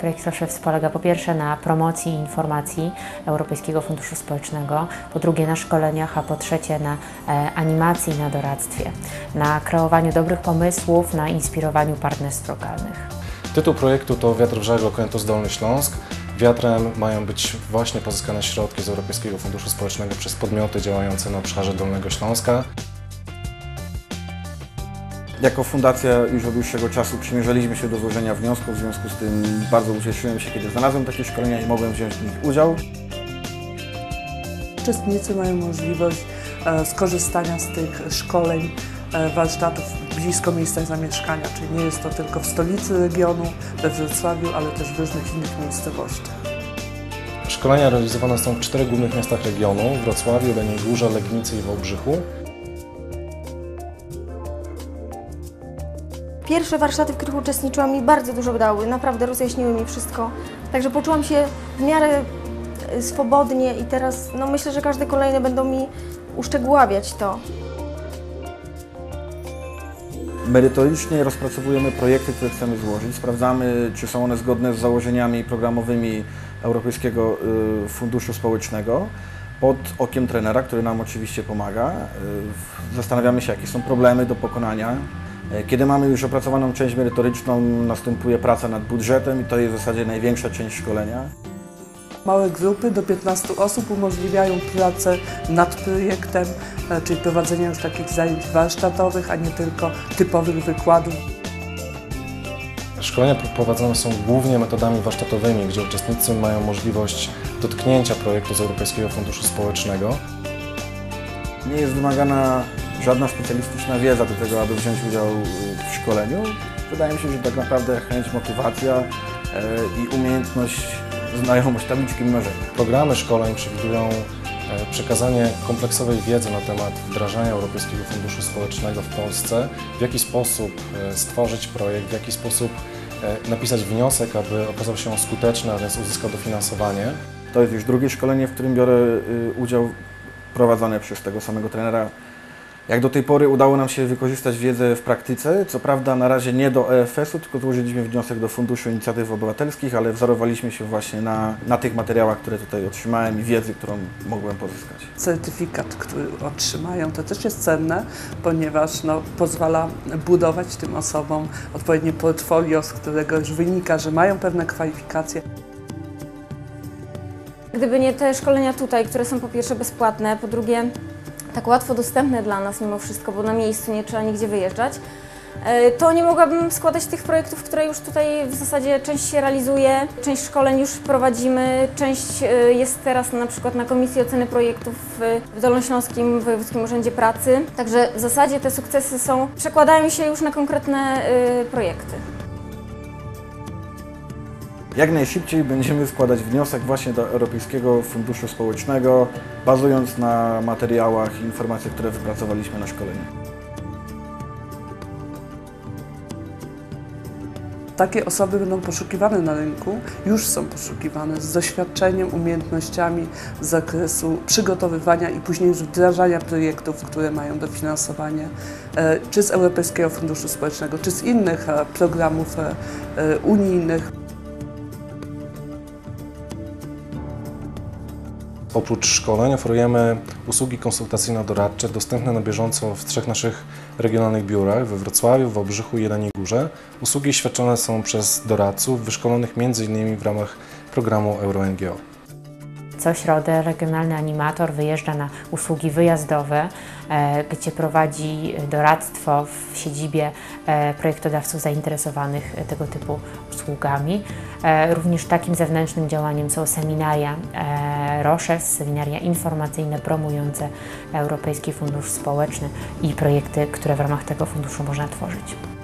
Projekt Roszewc polega po pierwsze na promocji i informacji Europejskiego Funduszu Społecznego, po drugie na szkoleniach, a po trzecie na e, animacji i na doradztwie, na kreowaniu dobrych pomysłów, na inspirowaniu partnerstw lokalnych. Tytuł projektu to Wiatr w żagle okrętu Zdolny Śląsk. Wiatrem mają być właśnie pozyskane środki z Europejskiego Funduszu Społecznego przez podmioty działające na obszarze Dolnego Śląska. Jako fundacja już od dłuższego czasu przymierzaliśmy się do złożenia wniosków, w związku z tym bardzo ucieszyłem się, kiedy znalazłem takie szkolenia i mogłem wziąć w nich udział. Uczestnicy mają możliwość e, skorzystania z tych szkoleń, e, warsztatów blisko miejsca zamieszkania, czyli nie jest to tylko w stolicy regionu, we Wrocławiu, ale też w różnych innych miejscowościach. Szkolenia realizowane są w czterech głównych miastach regionu Wrocławiu, Jeleniej Górze, Legnicy i Wałbrzychu. Pierwsze warsztaty, w których uczestniczyłam, mi bardzo dużo dały, naprawdę rozjaśniły mi wszystko. Także poczułam się w miarę e, swobodnie i teraz no, myślę, że każde kolejne będą mi uszczegóławiać to. Merytorycznie rozpracowujemy projekty, które chcemy złożyć. Sprawdzamy, czy są one zgodne z założeniami programowymi Europejskiego y, Funduszu Społecznego pod okiem trenera, który nam oczywiście pomaga. Y, Zastanawiamy się, jakie są problemy do pokonania. Y, Kiedy mamy już opracowaną część merytoryczną, następuje praca nad budżetem i to jest w zasadzie największa część szkolenia. Małe grupy do 15 osób umożliwiają pracę nad projektem, e, czyli prowadzenie już takich zajęć warsztatowych, a nie tylko typowych wykładów. Szkolenia prowadzone są głównie metodami warsztatowymi, gdzie uczestnicy mają możliwość dotknięcia projektu z Europejskiego Funduszu Społecznego. Nie jest wymagana żadna specjalistyczna wiedza do tego, aby wziąć udział y, w szkoleniu. Wydaje mi się, że tak naprawdę chęć, motywacja e, i umiejętność, znajomość tabliczki mnożenia. Programy szkoleń przewidują e, przekazanie kompleksowej wiedzy na temat wdrażania Europejskiego Funduszu Społecznego w Polsce, w jaki sposób e, stworzyć projekt, w jaki sposób napisać wniosek, aby okazał się skuteczny, a więc uzyskał dofinansowanie. To jest już drugie szkolenie, w którym biorę y, udział, prowadzone przez tego samego trenera. Jak do tej pory udało nam się wykorzystać wiedzę w praktyce, co prawda na razie nie do EFS-u, tylko złożyliśmy wniosek do Funduszu Inicjatyw Obywatelskich, ale wzorowaliśmy się właśnie na, na tych materiałach, które tutaj otrzymałem i wiedzy, którą mogłem pozyskać. Certyfikat, który otrzymają, to też jest cenne, ponieważ no, pozwala budować tym osobom odpowiednie portfolio, z którego już wynika, że mają pewne kwalifikacje. Gdyby nie te szkolenia tutaj, które są po pierwsze bezpłatne, po drugie tak łatwo dostępne dla nas mimo wszystko, bo na miejscu nie trzeba nigdzie wyjeżdżać, e, to nie mogłabym składać tych projektów, które już tutaj w zasadzie część się realizuje, część szkoleń już prowadzimy, część e, jest teraz na przykład na Komisji Oceny Projektów w- Dolnośląskim Wojewódzkim Urzędzie Pracy. Także w zasadzie te sukcesy są, przekładają się już na konkretne e, projekty. Jak najszybciej będziemy składać wniosek właśnie do Europejskiego Funduszu Społecznego, bazując na materiałach i informacjach, które wypracowaliśmy na szkoleniu. Takie osoby będą poszukiwane na rynku, już są poszukiwane z doświadczeniem, umiejętnościami z zakresu przygotowywania i później już wdrażania projektów, które mają dofinansowanie e, czy z Europejskiego Funduszu Społecznego, czy z innych e, programów e, unijnych. Oprócz szkoleń oferujemy usługi konsultacyjno-doradcze dostępne na bieżąco w trzech naszych regionalnych biurach we Wrocławiu, Wałbrzychu i Jeleniej Górze. Usługi świadczone są przez doradców wyszkolonych m.in. w ramach programu EuroNGO. Co środę regionalny animator wyjeżdża na usługi wyjazdowe, e, gdzie prowadzi doradztwo w siedzibie e, projektodawców zainteresowanych tego typu usługami. E, Również takim zewnętrznym działaniem są seminaria ROSZES, seminaria informacyjne promujące Europejski Fundusz Społeczny i projekty, które w ramach tego funduszu można tworzyć.